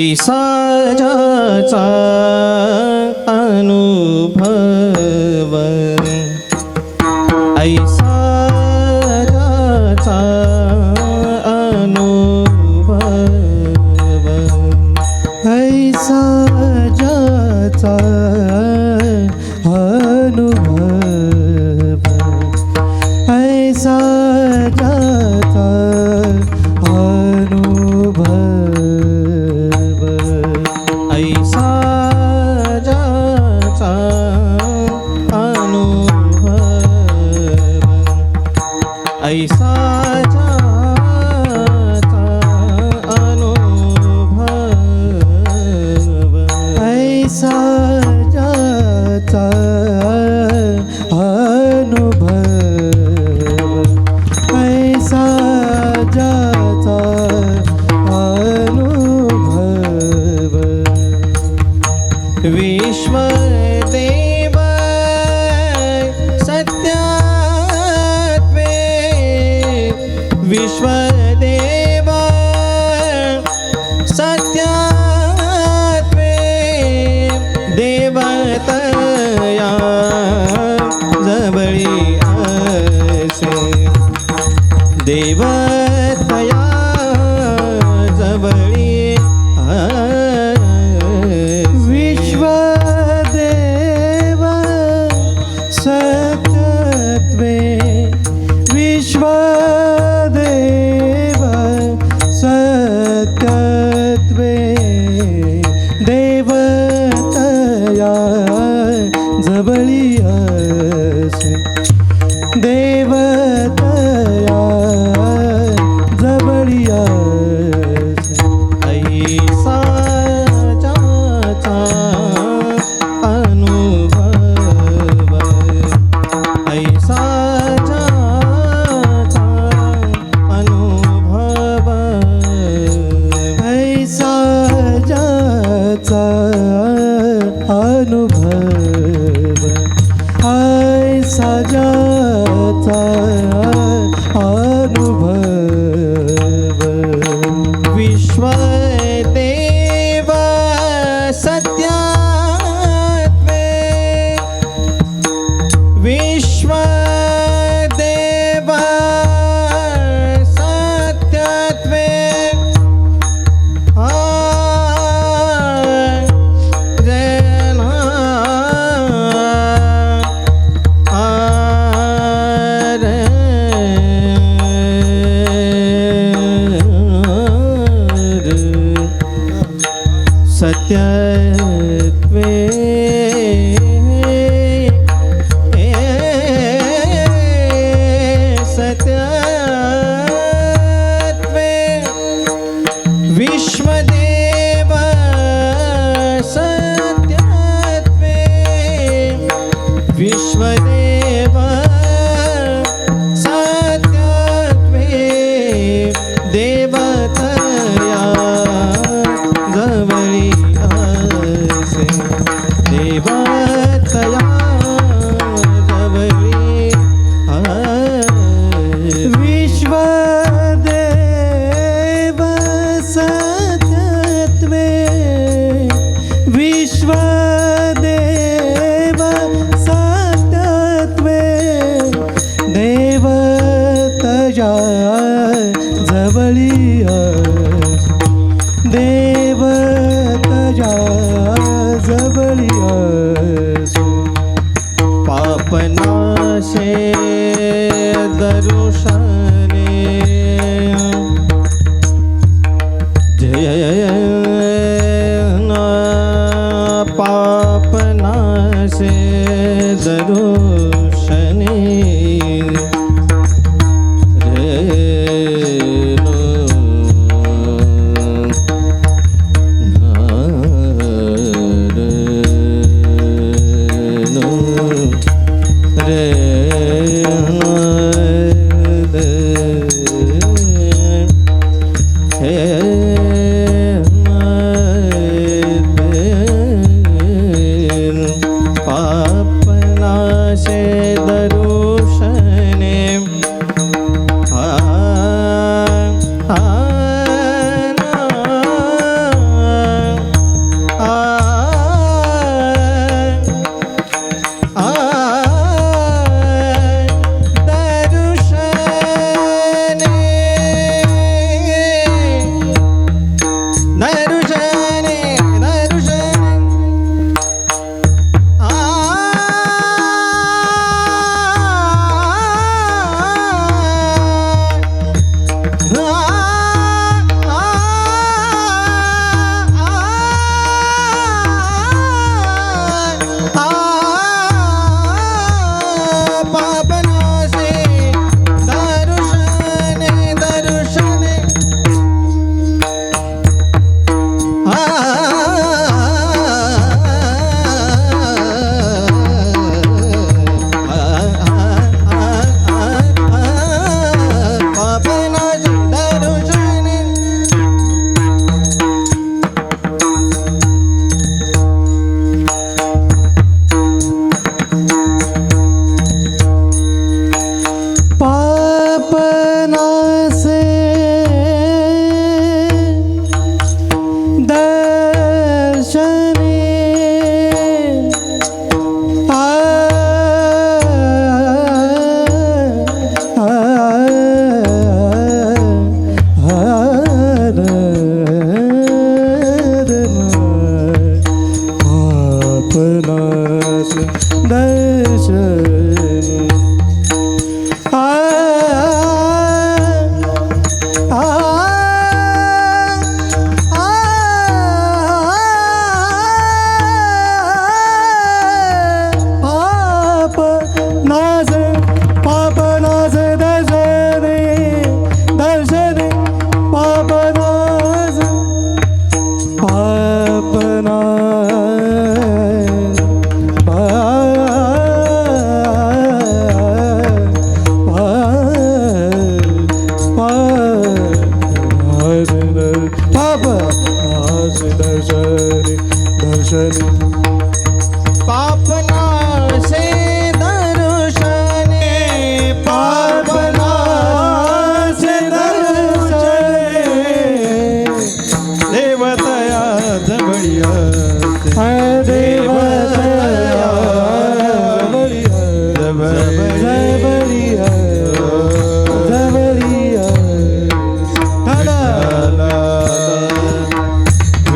साजाचा अनुभव. ऐसा जाचा अनुभव. ऐसा जाचा ऐसा सत्य Yeah.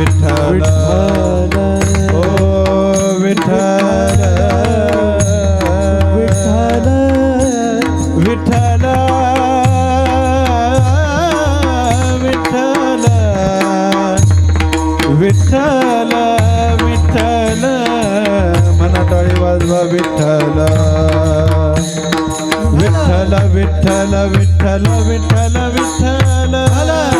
विठ्ठल ओ विठ्ठल विठ्ठल विठ्ठल विठ्ठल विठ्ठल विठ्ठल मना वाजवा विठ्ठल विठ्ठल विठ्ठल विठ्ठल विठ्ठल विठ्ठल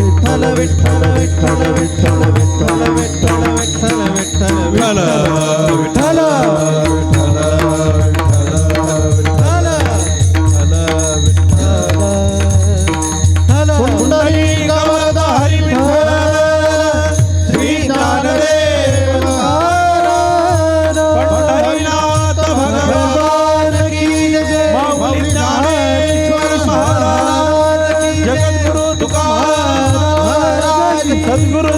Hadi gurur.